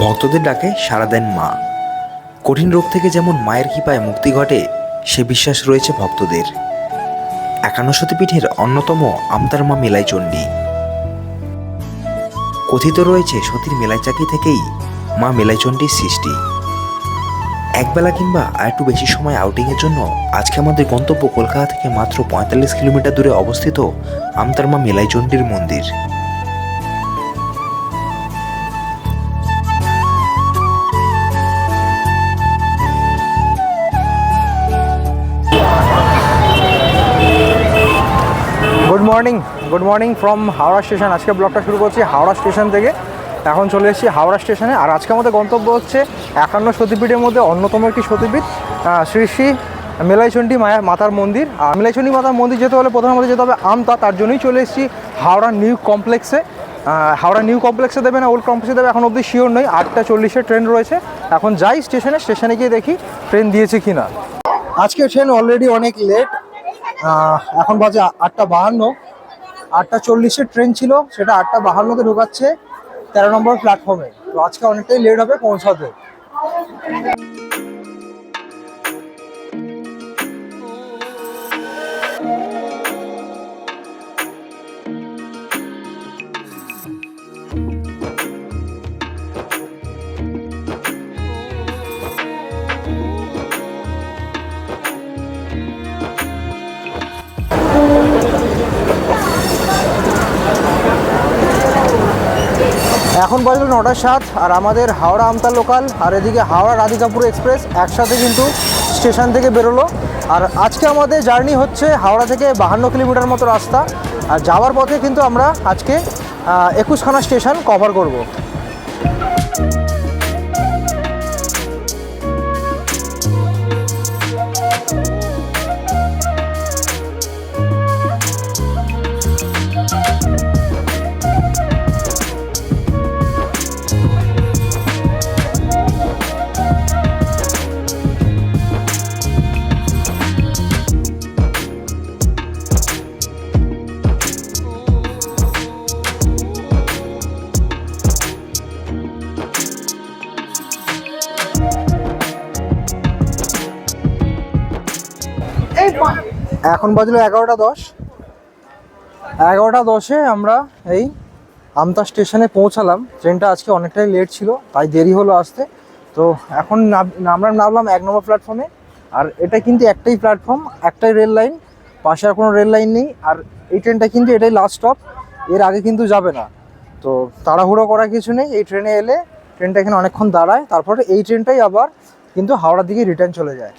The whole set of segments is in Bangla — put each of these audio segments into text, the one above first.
ভক্তদের ডাকে সাড়া দেন মা। কঠিন রোগ থেকে যেমন মায়ের কৃপায় মুক্তি ঘটে, সে বিশ্বাস রয়েছে ভক্তদের। একান্ন সতীপীঠের অন্যতম আমতার মা মেলাই চণ্ডী। কথিত রয়েছে সতীর মেলাই চাকি থেকেই মা মেলাই চণ্ডীর সৃষ্টি। একবেলা কিংবা আর একটু বেশি সময় আউটিংয়ের জন্য আজকে আমাদের গন্তব্য কলকাতা থেকে মাত্র পঁয়তাল্লিশ কিলোমিটার দূরে অবস্থিত আমতার মা মেলাই চণ্ডীর মন্দির। Good morning from Howrah station. আজকে ব্লগটা শুরু করছি হাওড়া স্টেশন থেকে। এখন চলে এসেছি হাওড়া স্টেশনে। আর আজকে আমাদের গন্তব্য হচ্ছে একান্ন সতীপীঠের মধ্যে অন্যতম একটি সতীপীঠ শ্রী শ্রী মেলাইচণ্ডী মায়ের মাতার মন্দির। আর মেলাইচণ্ডী মাতার মন্দির যেতে হলে প্রথমে আমাদের যেতে হবে আমতা, তার জন্যই চলে এসেছি হাওড়া নিউ কমপ্লেক্সে। হাওড়া নিউ কমপ্লেক্সে দেবে না, ওল্ড কমপ্লেক্সে দেবে, এখন অবধি শিওর নই, আটটা চল্লিশে ট্রেন রয়েছে। এখন যাই স্টেশনে স্টেশনে গিয়ে দেখি ট্রেন দিয়েছে কি না আজকে ট্রেন অলরেডি অনেক লেট এখন বাজে আটটা বাহান্ন। আটটা চল্লিশের ট্রেন ছিল, সেটা আটটা বাহান্নতে ঢোকাচ্ছে তেরো নম্বর প্ল্যাটফর্মে তো আজকে অনেকটাই লেট হবে, পৌঁছাতে। বাজলো নটা সাত, আর আমাদের হাওড়া আমতা লোকাল আর এদিকে হাওড়া রাধিকাপুর এক্সপ্রেস একসাথে কিন্তু স্টেশন থেকে বেরোলো। আর আজকে আমাদের জার্নি হচ্ছে হাওড়া থেকে বাহান্ন কিলোমিটার মতো রাস্তা, আর যাওয়ার পথে কিন্তু আমরা আজকে একুশখানা স্টেশন কভার করব। এখন বাজলো এগারোটা দশ। এগারোটা দশে আমরা এই আমতা স্টেশনে পৌঁছালাম। ট্রেনটা আজকে অনেকটাই লেট ছিল, তাই দেরি হলো আসতে। তো এখন আমরা নামলাম এক নম্বর প্ল্যাটফর্মে আর এটা কিন্তু একটাই প্ল্যাটফর্ম একটাই রেল লাইন পাশে আর কোনো রেল লাইন নেই। আর এই ট্রেনটা কিন্তু এটাই লাস্ট স্টপ এর আগে কিন্তু যাবে না। তো তাড়াহুড়ো করা কিছু নেই, এই ট্রেনে এলে ট্রেনটা এখানে অনেকক্ষণ দাঁড়ায়। তারপরে এই ট্রেনটাই আবার কিন্তু হাওড়ার দিকে রিটার্ন চলে যায়।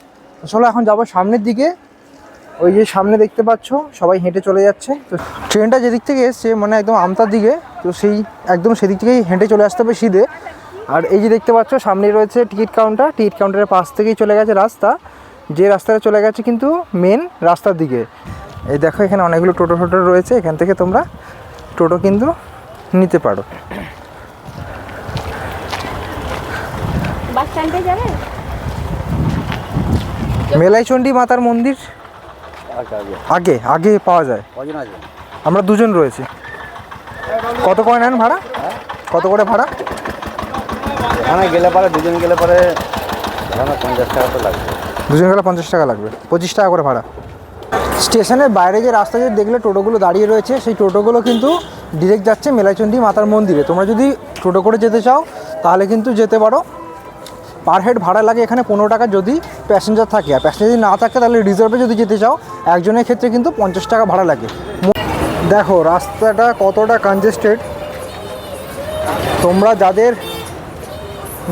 চলো এখন যাব সামনের দিকে। ওই যে সামনে দেখতে পাচ্ছ সবাই হেঁটে চলে যাচ্ছে। তো ট্রেনটা যেদিক থেকে এসছে মানে একদম আমতার দিকে তো সেই একদম সেদিক থেকেই হেঁটে চলে আসতে হবে সিধে। আর এই যে দেখতে পাচ্ছ সামনে রয়েছে টিকিট কাউন্টার। টিকিট কাউন্টারের পাশ থেকেই চলে গেছে রাস্তা। যে রাস্তাটা চলে গেছে কিন্তু মেন রাস্তার দিকে। এই দেখো এখানে অনেকগুলো টোটো টোটো রয়েছে। এখান থেকে তোমরা টোটো কিন্তু নিতে পারো। মেলাইচণ্ডী মাতার মন্দির। আগে আগে। পাওয়া যায়। আমরা দুজন রয়েছি। কত করে নেন ভাড়া? কত করে ভাড়া? গেলে পরে দুজন গেলে পরে পঞ্চাশ টাকা তো লাগবে। দুজন গেলে পঞ্চাশ টাকা লাগবে। পঁচিশ টাকা করে ভাড়া। স্টেশনের বাইরে যে রাস্তা যে দেখলে টোটোগুলো দাঁড়িয়ে রয়েছে সেই টোটোগুলো কিন্তু ডিরেক্ট যাচ্ছে মেলাইচন্ডী মাতার মন্দিরে। তোমরা যদি টোটো করে যেতে চাও তাহলে কিন্তু যেতে পারো। পার হেড ভাড়া লাগে এখানে পনেরো টাকা যদি প্যাসেঞ্জার থাকে। আর প্যাসেঞ্জার যদি না থাকে, তাহলে রিজার্ভে যদি যেতে চাও, একজনের ক্ষেত্রে কিন্তু পঞ্চাশ টাকা ভাড়া লাগে। দেখো, রাস্তাটা কতটা কনজেস্টেড তোমরা যাদের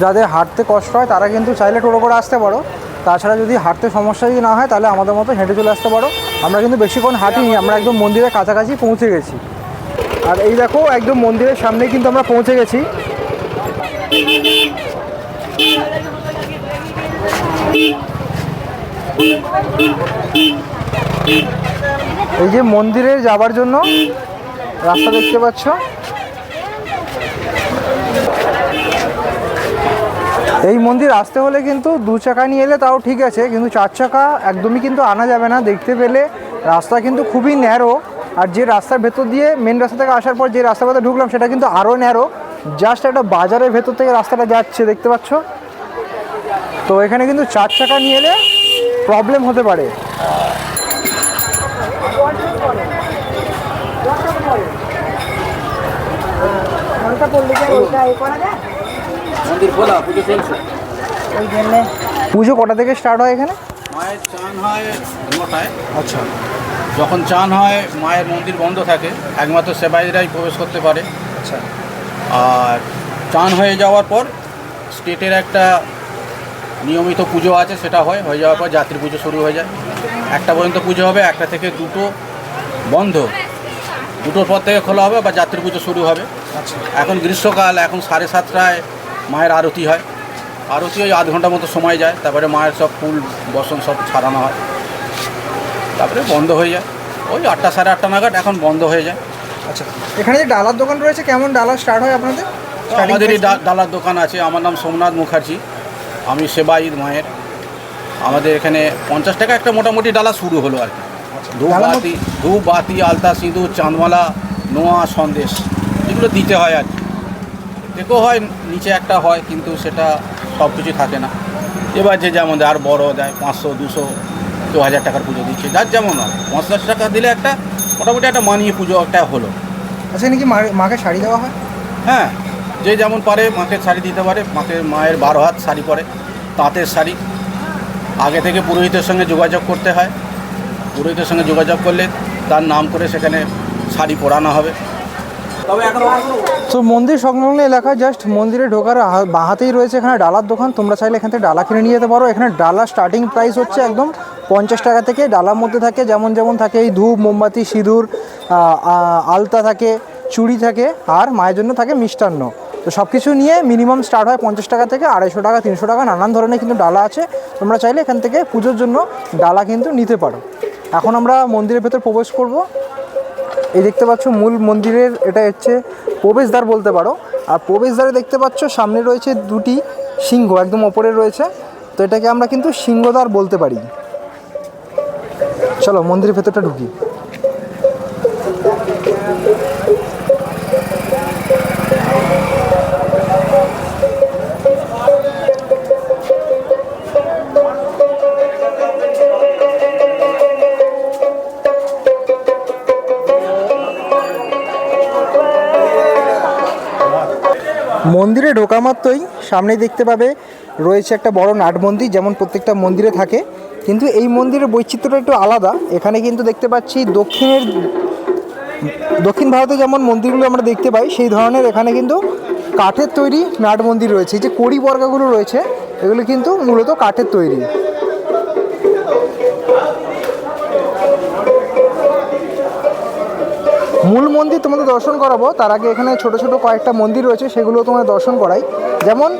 যাদের হাঁটতে কষ্ট হয়, তারা কিন্তু চাইলে টোটো করে আসতে পারো। তাছাড়া যদি হাঁটতে সমস্যা যদি না হয়, তাহলে আমাদের মতো হেঁটে চলে আসতে পারো। আমরা কিন্তু বেশিক্ষণ হাঁটিনি, আমরা একদম মন্দিরের কাছাকাছি পৌঁছে গেছি। আর এই দেখো, একদম মন্দিরের সামনে কিন্তু আমরা পৌঁছে গেছি। এই যে মন্দিরে যাবার জন্য রাস্তা দেখতে পাচ্ছ। এই মন্দির আসতে হলে কিন্তু দু চাকা নিয়ে এলে তাও ঠিক আছে, কিন্তু চার চাকা একদমই কিন্তু আনা যাবে না। দেখতে পেলে রাস্তা কিন্তু খুবই ন্যারো আর যে রাস্তার ভেতর দিয়ে মেন রাস্তা থেকে আসার পর যে রাস্তার ভেতর ঢুকলাম সেটা কিন্তু আরও ন্যারো জাস্ট একটা বাজারের ভেতর থেকে রাস্তাটা যাচ্ছে, দেখতে পাচ্ছ? তো এখানে কিন্তু চার চাকা নিয়ে এলে প্রবলেম হতে পারে। মন্দির খোলা পুজো পুজো কটা থেকে স্টার্ট হয় এখানে? মায়ের চান হয় নটায়। আচ্ছা। যখন চান হয় মায়ের মন্দির বন্ধ থাকে একমাত্র সেবাইরাই প্রবেশ করতে পারে। আচ্ছা। আর চান হয়ে যাওয়ার পর স্টেটের একটা নিয়মিত পুজো আছে সেটা হয় হয়ে যাওয়ার পর যাত্রী পুজো শুরু হয়ে যায়। একটা পর্যন্ত পুজো হবে একটা থেকে দুটো বন্ধ। দুটোর পর থেকে খোলা হবে বা যাত্রী পুজো শুরু হবে। আচ্ছা। এখন গ্রীষ্মকাল এখন সাড়ে সাতটায় মায়ের আরতি হয়। আরতি ওই আধ ঘণ্টা মতো সময় যায় তারপরে মায়ের সব ফুল বসন সব ছাড়ানো হয়। তারপরে বন্ধ হয়ে যায়। ওই আটটা সাড়ে আটটা নাগাদ এখন বন্ধ হয়ে যায়। আচ্ছা এখানে যে ডালার দোকান রয়েছে কেমন ডালা স্টার্ট হয় আপনাদের? আমাদের ডা- ডালার দোকান আছে আমার নাম সোমনাথ মুখার্জি। আমি সেবাইদ মায়ের। আমাদের এখানে পঞ্চাশ টাকা একটা মোটামুটি ডালা শুরু হলো আর কি। ধূপ ডালা মত- বাতি ধূপ বাতি আলতা সিঁদুর চাঁদমালা নোয়া সন্দেশ এগুলো দিতে হয় আর কি। দেখো হয় নিচে একটা হয় কিন্তু সেটা সব কিছু থাকে না। এবার যে যেমন দেয় আর বড় দেয় পাঁচশো দুশো দু হাজার টাকার পুজো দিচ্ছে যার যেমন হয়। পঞ্চাশ টাকা দিলে একটা মোটামুটি একটা মানিয়ে পুজো একটা হলো। আচ্ছা নাকি মাকে শাড়ি দেওয়া হয়? হ্যাঁ। যে যেমন পারে মাকে শাড়ি দিতে পারে মাকে মায়ের বারো হাত শাড়ি পরে তাঁতের শাড়ি। আগে থেকে পুরোহিতের সঙ্গে যোগাযোগ করতে হয়। পুরোহিতের সঙ্গে যোগাযোগ করলে তার নাম করে সেখানে শাড়ি পরানো হবে। তো মন্দির সংলগ্ন এলাকায় জাস্ট মন্দিরে ঢোকার হা- বাঁ হাতেই রয়েছে এখানে ডালার দোকান। তোমরা চাইলে এখান থেকে ডালা কিনে নিয়ে যেতে পারো। এখানে ডালা স্টার্টিং প্রাইস হচ্ছে একদম পঞ্চাশ টাকা থেকে। ডালার মধ্যে থাকে যেমন যেমন থাকে এই ধূপ মোমবাতি সিঁদুর আলতা থাকে চুড়ি থাকে আর মায়ের জন্য থাকে মিষ্টান্ন। তো সব কিছু নিয়ে মিনিমাম স্টার্ট হয় পঞ্চাশ টাকা থেকে আড়াইশো টাকা, তিনশো টাকা, নানান ধরনের কিন্তু ডালা আছে। তোমরা চাইলে এখান থেকে পুজোর জন্য ডালা কিন্তু নিতে পারো। এখন আমরা মন্দিরের ভেতর প্রবেশ করব। এই দেখতে পাচ্ছ মূল মন্দিরের, এটা হচ্ছে প্রবেশদ্বার বলতে পারো। আর প্রবেশদ্বারে দেখতে পাচ্ছ সামনে রয়েছে দুটি সিংহ, একদম ওপরে রয়েছে। তো এটাকে আমরা কিন্তু সিংহদ্বার বলতে পারি। চলো মন্দিরের ভেতরটা ঢুকি। মন্দিরে ঢোকা মাত্রই সামনেই দেখতে পাবে রয়েছে একটা বড় নাট মন্দির, যেমন প্রত্যেকটা মন্দিরে থাকে। কিন্তু এই মন্দিরের বৈচিত্র্যটা একটু আলাদা। এখানে কিন্তু দেখতে পাচ্ছি দক্ষিণের, দক্ষিণ ভারতে যেমন মন্দিরগুলো আমরা দেখতে পাই, সেই ধরনের এখানে কিন্তু কাঠের তৈরি নাট মন্দির রয়েছে। এই যে কড়ি বর্গাগুলো রয়েছে, এগুলো কিন্তু মূলত কাঠের তৈরি। মূল মন্দির তোমাদের দর্শন করাবো। তার আগে এখানে ছোট ছোট কয়েকটা মন্দির রয়েছে সেগুলো তোমাদের দর্শন করাই। যেমন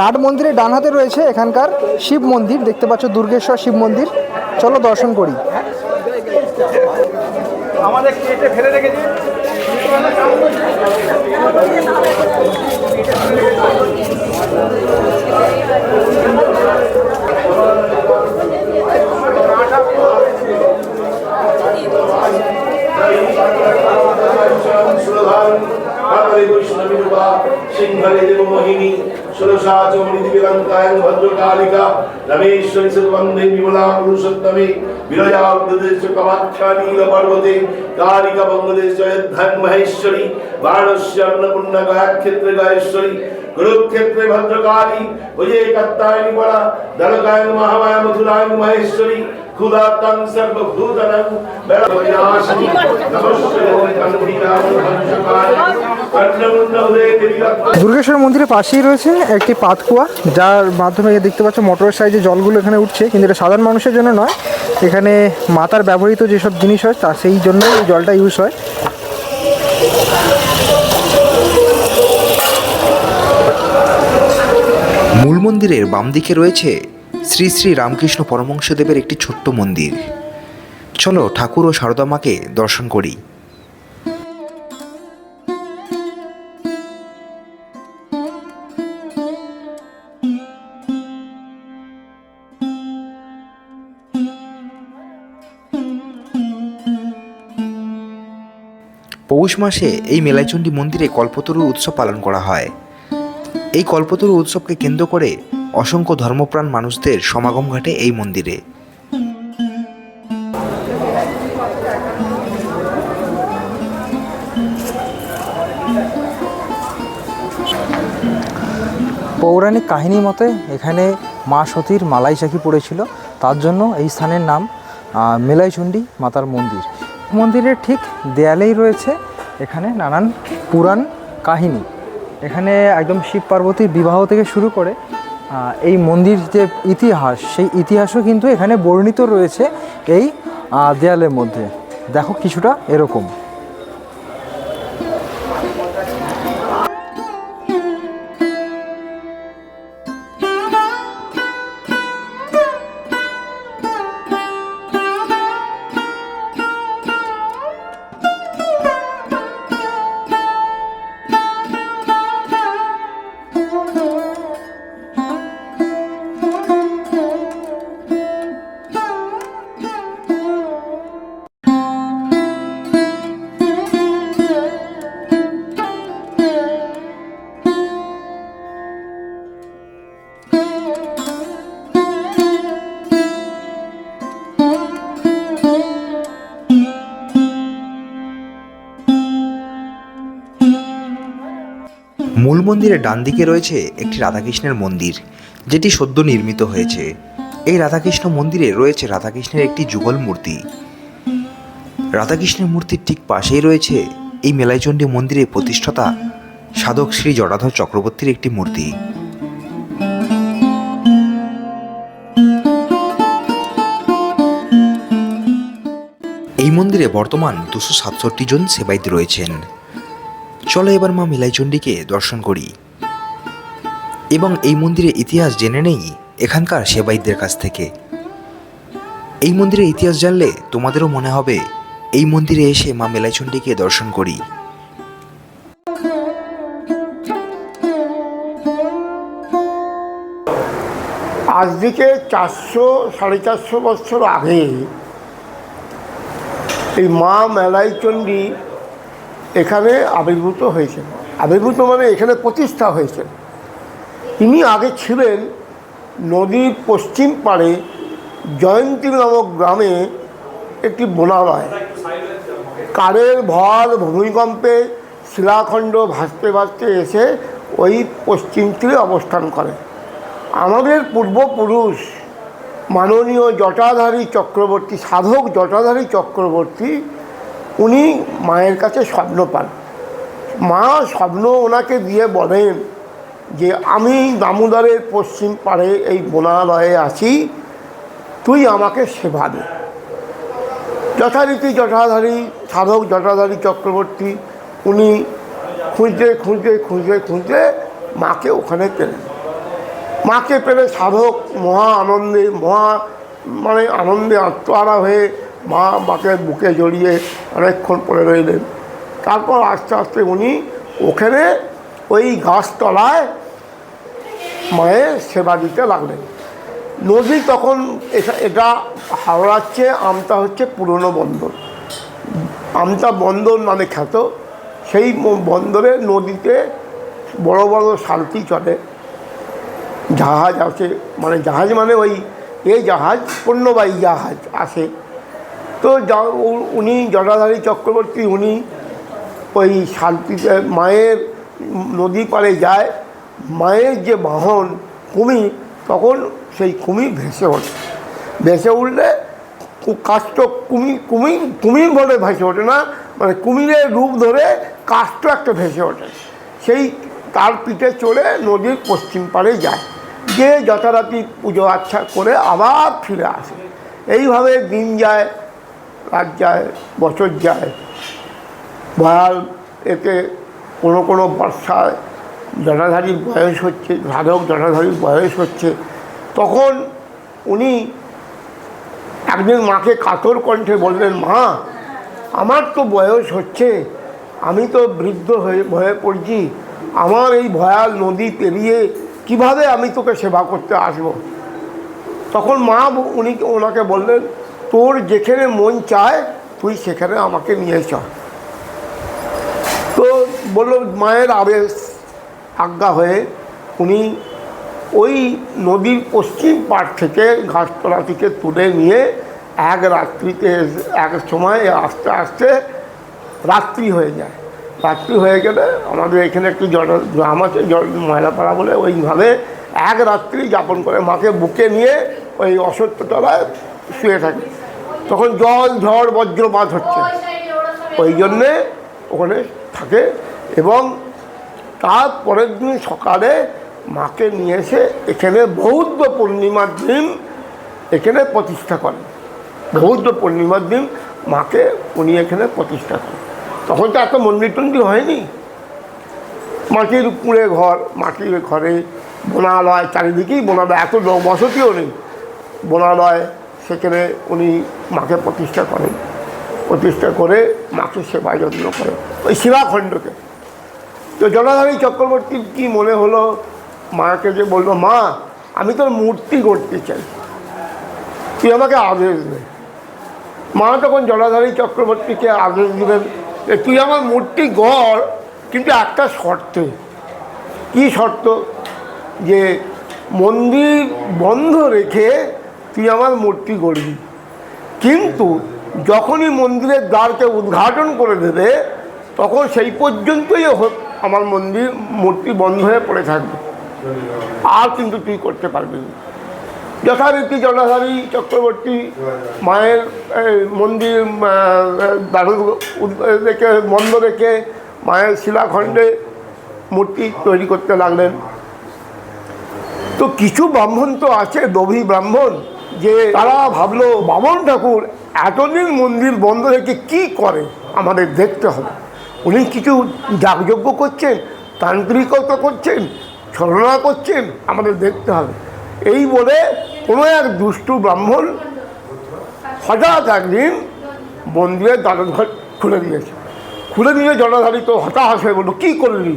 নাট মন্দিরের ডান হাতে রয়েছে এখানকার শিব মন্দির, দেখতে পাচ্ছ দুর্গেশ্বর শিব মন্দির। চলো দর্শন করি। কাকালে বৈষ্ণবী রূপা সিংহলে দেব মোহিনী ষোড়শা চমনি দিবিকান্তায়ন ভদ্রকালিকা, রমেশ্বরী সর্বন্ধে বিমলা পুরুষোত্তমে বিরজা কামাখ্যা নীল পর্বতে, কালিকা বঙ্গদেশ জয়োধ্যান মহেশ্বরী বারাণসী অন্নপূর্ণা গায়ক্ষেত্রে গায়েশ্বরী, কুরুক্ষেত্রে ভদ্রকালী ভুজে কাত্তায়নি বড়া দলকায়ন মহামায়া মথুরায় মহেশ্বরী, ক্ষুধাত্তাং সর্বভূতনং বেড়াবিনাশিনী নমস্তে দুর্গেশ্বর মন্দিরের পাশেই রয়েছে একটি পাতকুয়া যার মাধ্যমে দেখতে পাচ্ছ মোটরের সাইজে জলগুলো এখানে উঠছে, কিন্তু এটা সাধারণ মানুষের জন্য নয়। এখানে মাতার ব্যবহৃত যেসব জিনিস হয়, তা সেই জন্য এই জলটা ইউজ হয়। মূল মন্দিরের বাম দিকে রয়েছে শ্রী শ্রী রামকৃষ্ণ পরমংশদেবের একটি ছোট্ট মন্দির। চলো ঠাকুর ও সারদা মাকে দর্শন করি। পৌষ মাসে এই মেলাইচণ্ডী মন্দিরে কল্পতরু উৎসব পালন করা হয়। এই কল্পতরু উৎসবকে কেন্দ্র করে অসংখ্য ধর্মপ্রাণ মানুষদের সমাগম ঘটে এই মন্দিরে। পৌরাণিক কাহিনী মতে এখানে মা সতীর মালাই চাকি পড়েছিল। তার জন্য এই স্থানের নাম মেলাইচণ্ডী মাতার মন্দির। মন্দিরের ঠিক দেয়ালেই রয়েছে এখানে নানান পুরাণ কাহিনী। এখানে একদম শিব পার্বতীর বিবাহ থেকে শুরু করে এই মন্দির যে ইতিহাস, সেই ইতিহাসও কিন্তু এখানে বর্ণিত রয়েছে এই দেয়ালের মধ্যে। দেখো কিছুটা এরকম। মন্দিরের ডান দিকে রয়েছে একটি রাধাকৃষ্ণের মন্দির, যেটি সদ্য নির্মিত হয়েছে। এই রাধাকৃষ্ণ মন্দিরে রয়েছে রাধাকৃষ্ণের একটি যুগল মূর্তি। রাধাকৃষ্ণের মূর্তির ঠিক পাশেই রয়েছে এই মেলাইচণ্ডী মন্দিরের প্রতিষ্ঠাতা সাধক শ্রী জটাধর চক্রবর্তীর একটি মূর্তি। এই মন্দিরে বর্তমান দুশো সাতষট্টি জন সেবাইত রয়েছেন। চলো এবার মা মিলাইচণ্ডীকে দর্শন করি। এবং এই মন্দিরের ইতিহাস জেনে নেই এখানকার সেবাইদের কাছ থেকে। এই মন্দিরের ইতিহাস জানলে তোমাদেরও মনে হবে, এই মন্দিরে এসে মা মিলাইচণ্ডীকে দর্শন করি। আজ থেকে চারশো, সাড়ে চারশো বছর আগে এই মা মেলাইচণ্ডী এখানে আবির্ভূত হয়েছেন। আবির্ভূত মানে এখানে প্রতিষ্ঠা হয়েছেন। তিনি আগে ছিলেন নদীর পশ্চিম পাড়ে জয়ন্তী নামক গ্রামে একটি বনালয়। কারের ভর ভূমিকম্পে শিলাখণ্ড ভাসতে ভাসতে এসে ওই পশ্চিম তীরে অবস্থান করে। আমাদের পূর্বপুরুষ মাননীয় জটাধারী চক্রবর্তী, সাধক জটাধারী চক্রবর্তী উনি মায়ের কাছে স্বপ্ন পান। মা স্বপ্ন ওনাকে দিয়ে বলেন যে, আমি দামোদরের পশ্চিম পাড়ে এই বোনালয়ে আছি, তুই আমাকে সেবা দে। যথারীতি জটাধারী সাধক জটাধারী চক্রবর্তী, উনি খুঁজতে খুঁজতে খুঁজতে খুঁজতে মাকে ওখানে পেলেন। মাকে পেলে সাধক মহা আনন্দে, মহা মানে আনন্দে আত্মহারা হয়ে মা মাকে বুকে জড়িয়ে অনেকক্ষণ পড়ে রইলেন। তারপর আস্তে আস্তে উনি ওখানে ওই গাছতলায় মায়ের সেবা দিতে লাগলেন। নদী তখন এটা হাওড়াচ্ছে, আমতা হচ্ছে পুরনো বন্দর। আমতা বন্দর নামে খ্যাত। সেই বন্দরে নদীতে বড় বড় শান্তি চলে। জাহাজ আছে মানে জাহাজ মানে ওই এই জাহাজ, পণ্যবাহী জাহাজ আসে। তো উনি জটাধারী চক্রবর্তী, উনি ওই শান্তিতে মায়ের নদী পাড়ে যায়, মায়ের যে বাহন কুমি, তখন সেই কুমি ভেসে ওঠে। ভেসে উঠলে কাষ্ট কুমি কুমি, কুমির বলে ভেসে ওঠে না মানে কুমিরের রূপ ধরে কাষ্ট একটা ভেসে ওঠে। সেই তার পিঠে চড়ে নদীর পশ্চিম পাড়ে যায়। যে যথারাতি পুজো আচ্ছা করে আবার ফিরে আসে। এইভাবে দিন যায় রাত যায়, বছর যায়। ভয়াল এতে কোনো কোনো বর্ষায় জটাধারীর বয়স হচ্ছে, সাধক জটাধারীর বয়স হচ্ছে। তখন উনি একদিন মাকে কাতর কণ্ঠে বললেন, মা, আমার তো বয়স হচ্ছে, আমি তো বৃদ্ধ হয়ে হয়ে পড়ছি। আমার এই ভয়াল নদী পেরিয়ে কীভাবে আমি তোকে সেবা করতে আসব? তখন মা উনি, ওনাকে বললেন তোর যেখানে মন চায়, তুই সেখানে আমাকে নিয়ে চল। বলল মায়ের আবেশ আজ্ঞা হয়ে উনি ওই নদীর পশ্চিম পাড় থেকে ঘাসতলা থেকে তুলে নিয়ে এক রাত্রিতে, এক সময় আস্তে আস্তে রাত্রি হয়ে যায়। রাত্রি হয়ে গেলে আমাদের এখানে একটু জল গ্রাম আছে জল ময়লাপাড়া বলে ওইভাবে এক রাত্রি যাপন করে মাকে বুকে নিয়ে ওই অসত্যতলায় শুয়ে থাকে। তখন জল ঝড় বজ্রপাত হচ্ছে। ওই জন্যে ওখানে থাকে এবং তার পরের দিন সকালে মাকে নিয়ে এসে এখানে বৌদ্ধ পূর্ণিমার দিন এখানে প্রতিষ্ঠা করেন। বৌদ্ধ পূর্ণিমার দিন মাকে উনি এখানে প্রতিষ্ঠা করেন। তখন তো এত মন্দির টন্দির হয়নি। মাটির কুঁড়ে ঘর মাটির ঘরে বোনালয় চারিদিকেই বোনালয় এত বসতিও নেই। বোনালয় সেখানে উনি মাকে প্রতিষ্ঠা করেন। প্রতিষ্ঠা করে মাকে সেবা যত্ন করেন। ওই শিবাখণ্ডকে তো জনাধারী চক্রবর্তীর কি মনে হলো? মাকে যে বলল, মা, আমি তোর মূর্তি করতে চাই। তুই আমাকে আদেশ দে। মা তখন জলাধারী চক্রবর্তীকে আদেশ দিলেন যে, তুই আমার মূর্তি গড়, কিন্তু একটা শর্তে। কি শর্ত? যে মন্দির বন্ধ রেখে তুই আমার মূর্তি গড়বি। কিন্তু যখনই মন্দিরের দ্বারকে উদ্ঘাটন করে দেবে, তখন সেই পর্যন্তই আমার মন্দির, মূর্তি বন্ধ হয়ে পড়ে থাকবে। আর কিন্তু তুই করতে পারবি না। যথারীতি জলাধারী চক্রবর্তী মায়ের মন্দির দারু রেখে, বন্ধ রেখে মায়ের শিলাখণ্ডে মূর্তি তৈরি করতে লাগলেন। তো কিছু ব্রাহ্মণ তো আছে, দভি ব্রাহ্মণ। যে তারা ভাবলো, বামন ঠাকুর, এতদিন মন্দির বন্ধ রেখে কি করে? আমাদের দেখতে হবে। উনি কিছু যাগযজ্ঞ করছেন, তান্ত্রিকতা করছেন, ছলনা করছেন, আমাদের দেখতে হবে। এই বলে কোনো এক দুষ্টু ব্রাহ্মণ হঠাৎ একদিন মন্দিরের দ্বারঘর খুলে দিয়েছে। খুলে দিয়ে জনধারী তো হতাশ হয়ে বলল, কী করলি?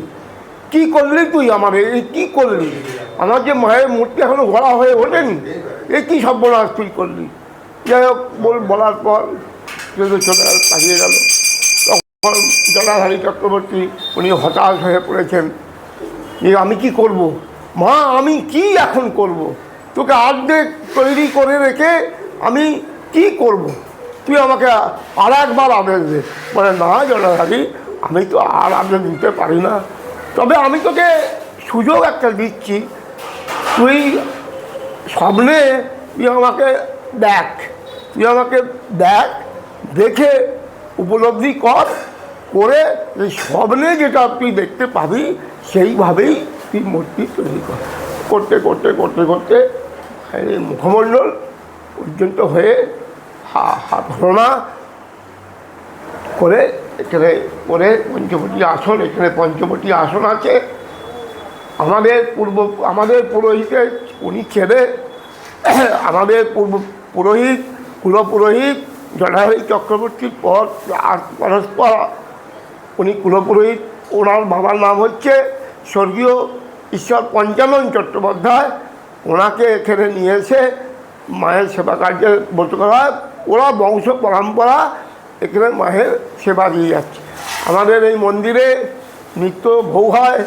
কী করলি তুই আমার? এই কী করলি? আমার যে মায়ের মূর্তি এখনও গড়া হয়ে ওঠেনি, এ কি সর্বনাশ তুই করলি? যাই হোক, বল, বলার পর যদি চলে পালিয়ে গেল, তখন জলাধারী চক্রবর্তী উনি হতাশ হয়ে পড়েছেন। যে আমি কি করব? মা, আমি কি এখন করব? তোকে অর্ধেক তৈরি করে রেখে আমি কি করব? তুই আমাকে আর একবার আদেশ দে। বলে, না জলাধারী আমি তো আর আদেশ দিতে পারি না। তবে আমি তোকে সুযোগ একটা দিচ্ছি। তুই স্বপ্নে তুই আমাকে দেখ। তুই আমাকে দেখ, দেখে উপলব্ধি কর করে এই স্বপ্নে যেটা তুই দেখতে পাবি, সেইভাবেই তুই মূর্তি তৈরি কর। করতে করতে করতে করতে এই মুখমণ্ডল পর্যন্ত হয়ে হা হাত হরণা করে এখানে, করে পঞ্চবটি আসন, এখানে পঞ্চবটি আসন আছে। আমাদের পূর্ব, আমাদের পুরোহিতের উনি ছেড়ে আমাদের পূর্ব পুরোহিত কুলপুরোহিত জটাধারী চক্রবর্তীর পর আর পরস্পর, উনি কুলপুরোহিত ওনার বাবার নাম হচ্ছে স্বর্গীয় ঈশ্বর পঞ্চানন চট্টোপাধ্যায়। ওনাকে এখানে নিয়ে এসে মায়ের সেবা কার্যে বলতে করা ওরা বংশ পরম্পরা, এখানে মায়ের সেবা দিয়ে যাচ্ছে। আমাদের এই মন্দিরে নিত্য ভোগ হয়।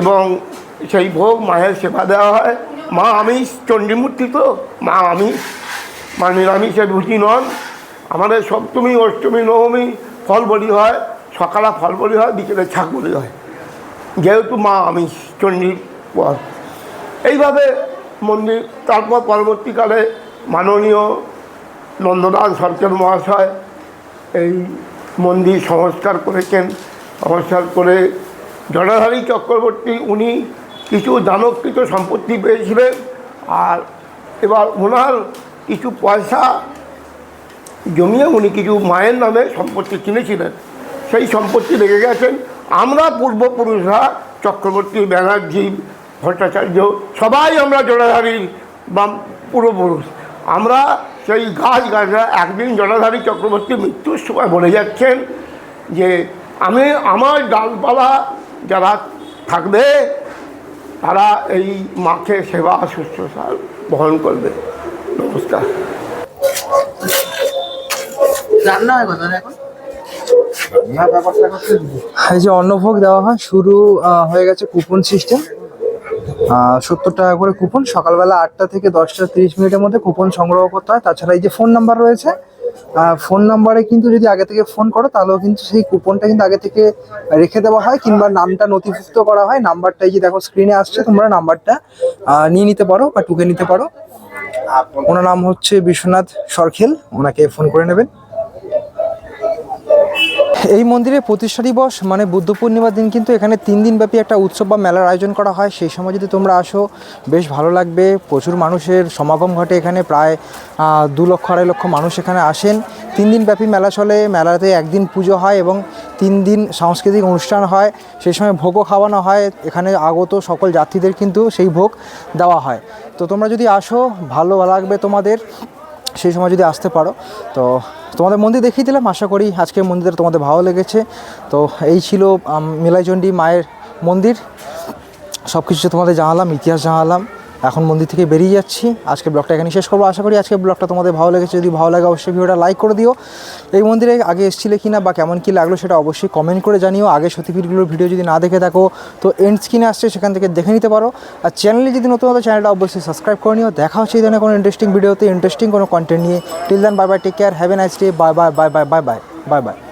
এবং সেই ভোগ মায়ের সেবা দেওয়া হয়। মা আমি চণ্ডীমূর্তি তো, মা আমি মা নিরামিষের রুচি নন। আমাদের সপ্তমী, অষ্টমী, নবমী ফল বলি হয়, সকালে ফল বলি হয়, বিকেলে ছাগ বলি হয়। যেহেতু মা আমি চণ্ডীর পর এইভাবে মন্দির, তারপর পরবর্তীকালে মাননীয় নন্দলাল সরকার মহাশয় এই মন্দির সংস্কার করেছেন, সংস্কার করে জটাধারী চক্রবর্তী, উনি কিছু দানকৃত সম্পত্তি পেয়েছিলেন আর এবার ওনার কিছু পয়সা জমিয়ে উনি কিছু মায়ের নামে সম্পত্তি কিনেছিলেন। সেই সম্পত্তি রেখে গেছেন। আমরা পূর্বপুরুষরা চক্রবর্তী ব্যানার্জি, ভট্টাচার্য, সবাই আমরা জটাধারী বা পূর্বপুরুষ। আমরা সেই গাছ গাছরা একদিন জটাধারী চক্রবর্তী মৃত্যুর সময় বলে যাচ্ছেন যে, আমি আমার ডালপালা যারা থাকবে তারা এই মাকে সেবা শুশ্রূষা বহন করবে। নমস্কার। রান্না হয় এখন? এই যে অন্নভোগ দেওয়া হয় শুরু হয়ে গেছে কুপন সিস্টেম। সত্তর টাকা করে কুপন। সকালবেলা আটটা থেকে দশটা তিরিশ মিনিটের মধ্যে কুপন সংগ্রহ করতে হয়। তাছাড়া এই যে ফোন নাম্বার রয়েছে ফোন নাম্বারে কিন্তু যদি আগে থেকে ফোন করো, তাহলেও কিন্তু সেই কুপনটা কিন্তু আগে থেকে রেখে দেওয়া হয়, কিংবা নামটা নথিভুক্ত করা হয়। নাম্বারটা যে দেখো স্ক্রিনে আসছে, তোমরা নাম্বারটা নিয়ে নিতে পারো বা টুকে নিতে পারো। ওনার নাম হচ্ছে বিশ্বনাথ সরখেল, ওনাকে ফোন করে নেবেন। এই মন্দিরে প্রতিষ্ঠা দিবস মানে বুদ্ধ পূর্ণিমার দিন কিন্তু এখানে তিন দিন ব্যাপী একটা উৎসব বা মেলার আয়োজন করা হয়। সেই সময় যদি তোমরা আসো, বেশ ভালো লাগবে। প্রচুর মানুষের সমাগম ঘটে এখানে, প্রায় দু লক্ষ, আড়াই লক্ষ মানুষ এখানে আসেন। তিন দিন ব্যাপী মেলা চলে, মেলাতে একদিন পুজো হয় এবং তিন দিন সাংস্কৃতিক অনুষ্ঠান হয়। সেই সময় ভোগও খাওয়ানো হয়। এখানে আগত সকল যাত্রীদের কিন্তু সেই ভোগ দেওয়া হয়। তো তোমরা যদি আসো, ভালো লাগবে তোমাদের। সেই সময় যদি আসতে পারো, তো তোমাদের মন্দির দেখিয়ে দিলাম, আশা করি আজকে মন্দিরটা তোমাদের ভালো লেগেছে। তো এই ছিল মিলাইচন্ডী মায়ের মন্দির। সব কিছু তোমাদের জানালাম, ইতিহাস জানালাম। এখন মন্দির থেকে বেরিয়ে যাচ্ছি। আজকে ব্লগটা এখানে শেষ করব। আশা করি আজকে ব্লগটা তোমাদের ভালো লেগেছে। যদি ভালো লাগে অবশ্যই ভিডিওটা লাইক করে দিও। এই মন্দিরে আগে এসেছিলে কি না বা কেমন কী লাগল সেটা অবশ্যই কমেন্ট করে জানিও। আগে সতীপীঠগুলোর ভিডিও যদি না দেখে থাকো, তো এন্ড স্ক্রিনে আসছে, সেখান থেকে দেখে নিতে পারো। আর চ্যানেলে যদি নতুন হতো চ্যানেলটা অবশ্যই সাবস্ক্রাইব করে নিও। দেখা হচ্ছে এই ধরনের কোনো ইন্টারেস্টিং ভিডিওতে ইন্টারেস্টিং কোনো কন্টেন্ট নিয়ে। Till then bye bye take care have a nice day bye bye bye bye bye bye bye bye